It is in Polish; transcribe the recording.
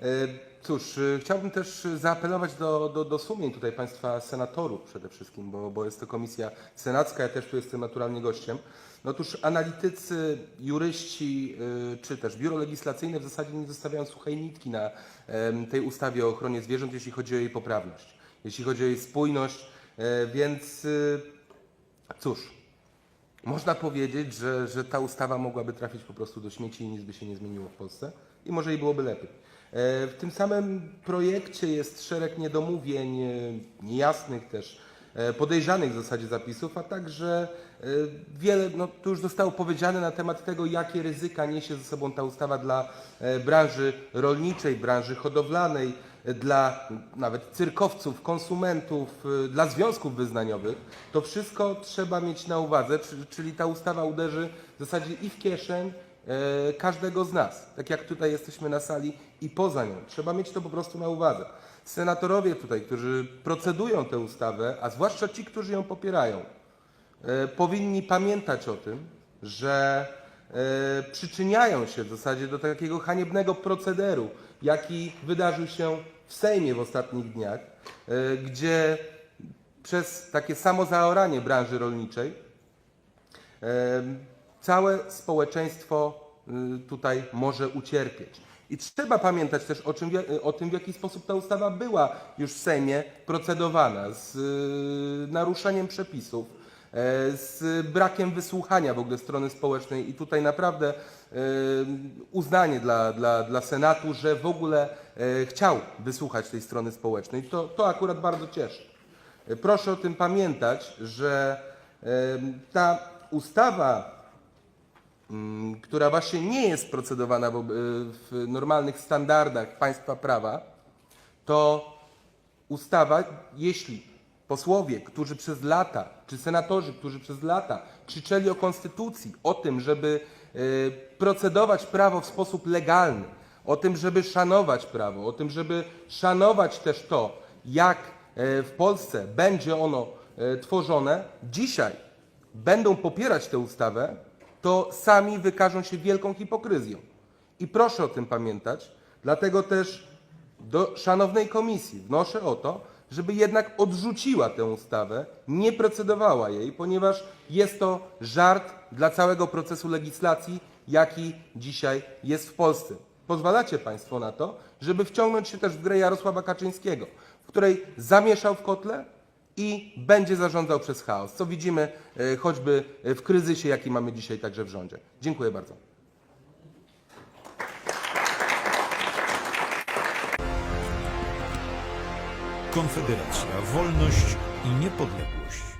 E, Cóż, e, chciałbym też zaapelować do, do, do sumień tutaj Państwa senatorów przede wszystkim, bo, bo jest to komisja senacka, ja też tu jestem naturalnie gościem. No Otóż analitycy, juryści e, czy też biuro legislacyjne w zasadzie nie zostawiają suchej nitki na tej ustawie o ochronie zwierząt, jeśli chodzi o jej poprawność, jeśli chodzi o jej spójność, więc cóż, można powiedzieć, że, że ta ustawa mogłaby trafić po prostu do śmieci i nic by się nie zmieniło w Polsce i może i byłoby lepiej. E, W tym samym projekcie jest szereg niedomówień, e, niejasnych też, e, podejrzanych w zasadzie zapisów, a także wiele, no tu już zostało powiedziane na temat tego, jakie ryzyka niesie ze sobą ta ustawa dla branży rolniczej, branży hodowlanej, dla nawet cyrkowców, konsumentów, dla związków wyznaniowych. To wszystko trzeba mieć na uwadze, czy- czyli ta ustawa uderzy w zasadzie i w kieszeń każdego z nas, tak jak tutaj jesteśmy na sali i poza nią. Trzeba mieć to po prostu na uwadze. Senatorowie tutaj, którzy procedują tę ustawę, a zwłaszcza ci, którzy ją popierają, e, powinni pamiętać o tym, że e, przyczyniają się w zasadzie do takiego haniebnego procederu, jaki wydarzył się w Sejmie w ostatnich dniach, e, gdzie przez takie samozaoranie branży rolniczej całe społeczeństwo y, tutaj może ucierpieć. I trzeba pamiętać też o, czym, w- o tym, w jaki sposób ta ustawa była już w Sejmie procedowana, z y, naruszeniem przepisów, e, z brakiem wysłuchania w ogóle strony społecznej i tutaj naprawdę y, uznanie dla, dla, dla Senatu, że w ogóle e, chciał wysłuchać tej strony społecznej. To, to akurat bardzo cieszy. Proszę o tym pamiętać, że ta ustawa, która właśnie nie jest procedowana w, ob- w normalnych standardach państwa prawa, to ustawa, jeśli posłowie, którzy przez lata, czy senatorzy, którzy przez lata krzyczeli o konstytucji, o tym, żeby e, procedować prawo w sposób legalny, o tym, żeby szanować prawo, o tym, żeby szanować też to, jak e, w Polsce będzie ono e, tworzone, dzisiaj będą popierać tę ustawę, to sami wykażą się wielką hipokryzją. I proszę o tym pamiętać, dlatego też do szanownej komisji wnoszę o to, żeby jednak odrzuciła tę ustawę, nie procedowała jej, ponieważ jest to żart dla całego procesu legislacji, jaki dzisiaj jest w Polsce. Pozwalacie Państwo na to, żeby wciągnąć się też w grę Jarosława Kaczyńskiego, w której zamieszał w kotle i będzie zarządzał przez chaos, co widzimy e, choćby w kryzysie, jaki mamy dzisiaj także w rządzie. Dziękuję bardzo. Konfederacja, wolność i niepodległość.